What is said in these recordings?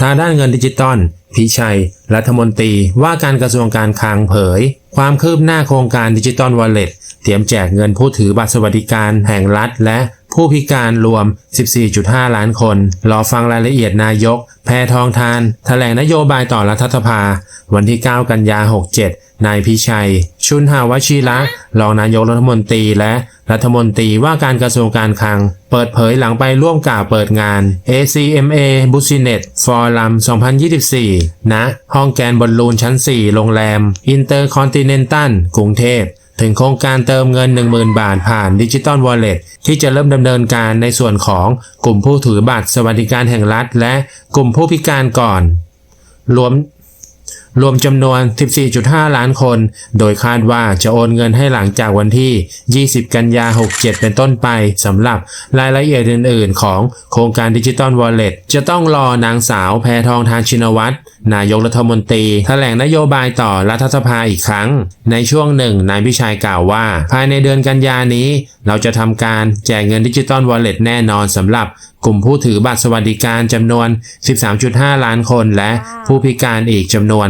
ทางด้านเงินดิจิตอลพิชัย รัฐมนตรีว่าการกระทรวงการคลังเผย ความคืบหน้าโครงการดิจิตอลวอลเล็ตเตรียมแจกเงินผู้ถือบัตรสวัสดิการแห่งรัฐ และผู้พิการรวม 14.5 ล้านคน รอฟังรายละเอียดนายก แพทองทานแถลงนโยบายต่อรัฐสภา วันที่ 9 กันยา 67 นายพิชัย ชุนหาวชิระ รองนายกรัฐมนตรีและ รัฐมนตรีว่าการกระทรวงการคลัง เปิดเผยหลังไปร่วมกล่าวเปิดงาน ACMA Business Forum 2024 ณ ห้องแกนบอลลูนชั้น 4 โรงแรม Intercontinental กรุงเทพ ถึงโครงการเติมเงิน 10,000 บาทผ่านดิจิตอลวอลเล็ตที่จะเริ่มดำเนินการในส่วนของกลุ่มผู้ถือบัตรสวัสดิการแห่งรัฐ และกลุ่มผู้พิการก่อน รวม รวมจำนวน 14.5 ล้านคน โดยคาดว่าจะโอนเงินให้หลังจากวันที่ 20 กันยา 67 เป็นต้นไปสำหรับรายละเอียดอื่น ๆ ของโครงการดิจิตอลวอลเล็ตจะต้องรอนางสาวแพทองทานชินวัตรนายกรัฐมนตรีแถลงนโยบายต่อรัฐสภาอีกครั้ง ในช่วงหนึ่งนายพิชัยกล่าวว่า ภายในเดือนกันยานี้ เราจะทำการแจกเงินดิจิตอลวอลเล็ตแน่นอนสำหรับ กลุ่มผู้ถือบัตรสวัสดิการจำนวน 13.5 ล้านคนและผู้พิการอีกจำนวน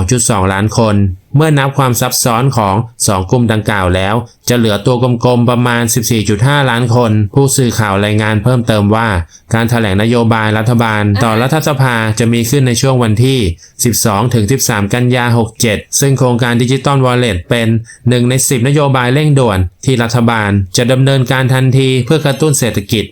2.2 ล้านคน เมื่อนับความซับซ้อนของ 2 กลุ่มดังกล่าวแล้ว จะเหลือตัวกลมๆประมาณ 14.5 ล้านคน ผู้สื่อข่าวรายงานเพิ่มเติมว่า การถแถลงนโยบายรัฐบาล ต่อรัฐสภาจะมีขึ้นในช่วงวันที่ 12-13 กันยา 67 ซึ่งโครงการดิจิตอลวอลเล็ตเป็นหนึ่งใน 10 นโยบายเร่งด่วน ที่รัฐบาลจะดำเนินการทันทีเพื่อกระตุ้นเศรษฐกิจ